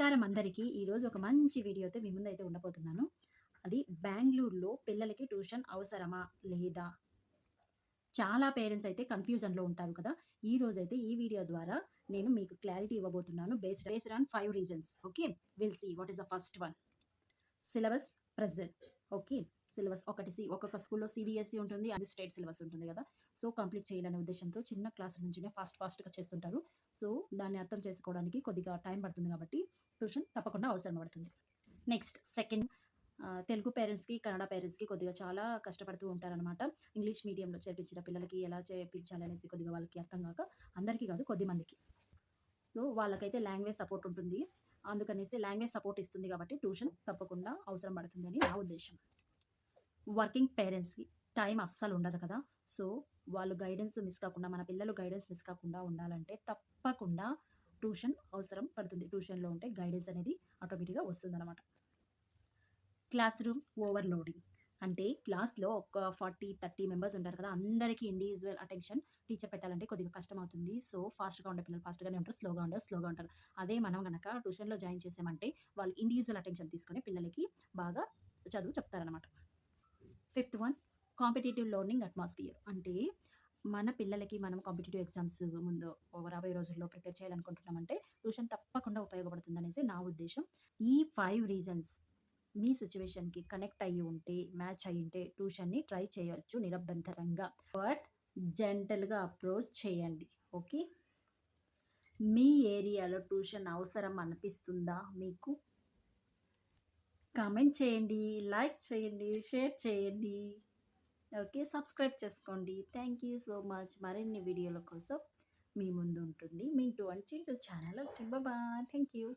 నమస్కారం అందరికీ. ఈరోజు ఒక మంచి వీడియోతో మీ ముందైతే ఉండబోతున్నాను. అది బెంగళూరులో పిల్లలకి ట్యూషన్ అవసరమా? లేదా? చాలా పేరెంట్స్ అయితే కన్‌ఫ్యూజన్‌లో ఉంటారు కదా! ఈరోజైతే ఈ వీడియో ద్వారా నేను మీకు క్లారిటీ ఇవ్వబోతున్నాను. Based based on five reasons. Okay. Will see what is the first one. Syllabus present. Okay. Syllabus ఒకటి సి ఒక్కొక్క స్కూల్‌లో సిబిఎస్ఈ ఉంటుంది. అది స్టేట్ సిలబస్ ఉంటుంది కదా! సో, కంప్లీట్ చేయాలనే ఉద్దేశంతో చిన్న క్లాస్ నుంచినే ఫాస్ట్ ఫాస్ట్‌గా చేస్తుంటారు. సో, దాన్ని అర్థం చేసుకోవడానికి కొద్దిగా టైం పడుతుంది కాబట్టి ట్యూషన్ తప్పకుండా అవసరం పడుతుంది. నెక్స్ట్ సెకండ్ తెలుగు పేరెంట్స్‌కి, కన్నడ పేరెంట్స్‌కి కొద్దిగా చాలా కష్టపడుతూ ఉంటారనమాట. ఇంగ్లీష్ మీడియంలో చేర్పించిన పిల్లలకి ఎలా చేర్పించాలి అనేసి కొద్దిగా వాళ్ళకి అర్థం కాక అందరికీ కాదు కొద్దిమందికి. సో, వాళ్ళకైతే లాంగ్వేజ్ సపోర్ట్ ఉంటుంది. అందుకనేసి లాంగ్వేజ్ సపోర్ట్ ఇస్తుంది కాబట్టి ట్యూషన్ తప్పకుండా అవసరం పడుతుందని నా ఉద్దేశం వర్కింగ్ పేరెంట్స్‌కి టైం అస్సలు ఉండదు కదా! సో, వాళ్ళు గైడెన్స్ మిస్ కాకుండా మన పిల్లలు గైడెన్స్ మిస్ కాకుండా ఉండాలంటే తప్పకుండా ట్యూషన్ అవసరం పడుతుంది. ట్యూషన్‌లో ఉంటే గైడెన్స్ అనేది ఆటోమేటిక్‌గా వస్తుందన్నమాట క్లాస్ రూమ్ ఓవర్‌లోడింగ్. అంటే క్లాస్‌లో ఒక 40, 30 మెంబర్స్ ఉంటారు కదా! అందరికీ ఇండివిజువల్ అటెన్షన్ టీచర్ పెట్టాలంటే కొద్దిగా కష్టమవుతుంది. సో, ఫాస్ట్‌గా ఉండే పిల్లలు ఫాస్ట్‌గానే ఉంటారు. స్లోగా ఉంటారు స్లోగా ఉంటారు. అదే మనం కనుక ట్యూషన్‌లో జాయిన్ చేసామంటే వాళ్ళు ఇండివిజువల్ అటెన్షన్ తీసుకొని పిల్లలకి బాగా చదువు చెప్తారనమాట. Fifth one competitive learning atmosphere. అంటే మన పిల్లలకి మనం కాంపిటేటివ్ ఎగ్జామ్స్ ముందు ఓ రాబోయే రోజుల్లో ప్రిపేర్ చేయాలనుకుంటున్నామంటే ట్యూషన్ తప్పకుండా ఉపయోగపడుతుందనేసి నా ఉద్దేశం ఈ ఫైవ్ రీజన్స్ మీ సిచ్యువేషన్కి కనెక్ట్ అయ్యి ఉంటే, మ్యాచ్ అయ్యుంటే ట్యూషన్‌ని ట్రై చేయొచ్చు నిరభ్యంతరంగా. బట్ జెంటల్గా అప్రోచ్ చేయండి. ఓకే. మీ ఏరియాలో ట్యూషన్ అవసరం అనిపిస్తుందా మీకు? కామెంట్ చేయండి. లైక్ చేయండి. షేర్ చేయండి. ఓకే. సబ్స్క్రైబ్ చేసుకోండి. Thank you so much. మరిన్ని వీడియోల కోసం మీ ముందు ఉంటుంది. Mintu and Chintu channel. Okay. Baba thank you.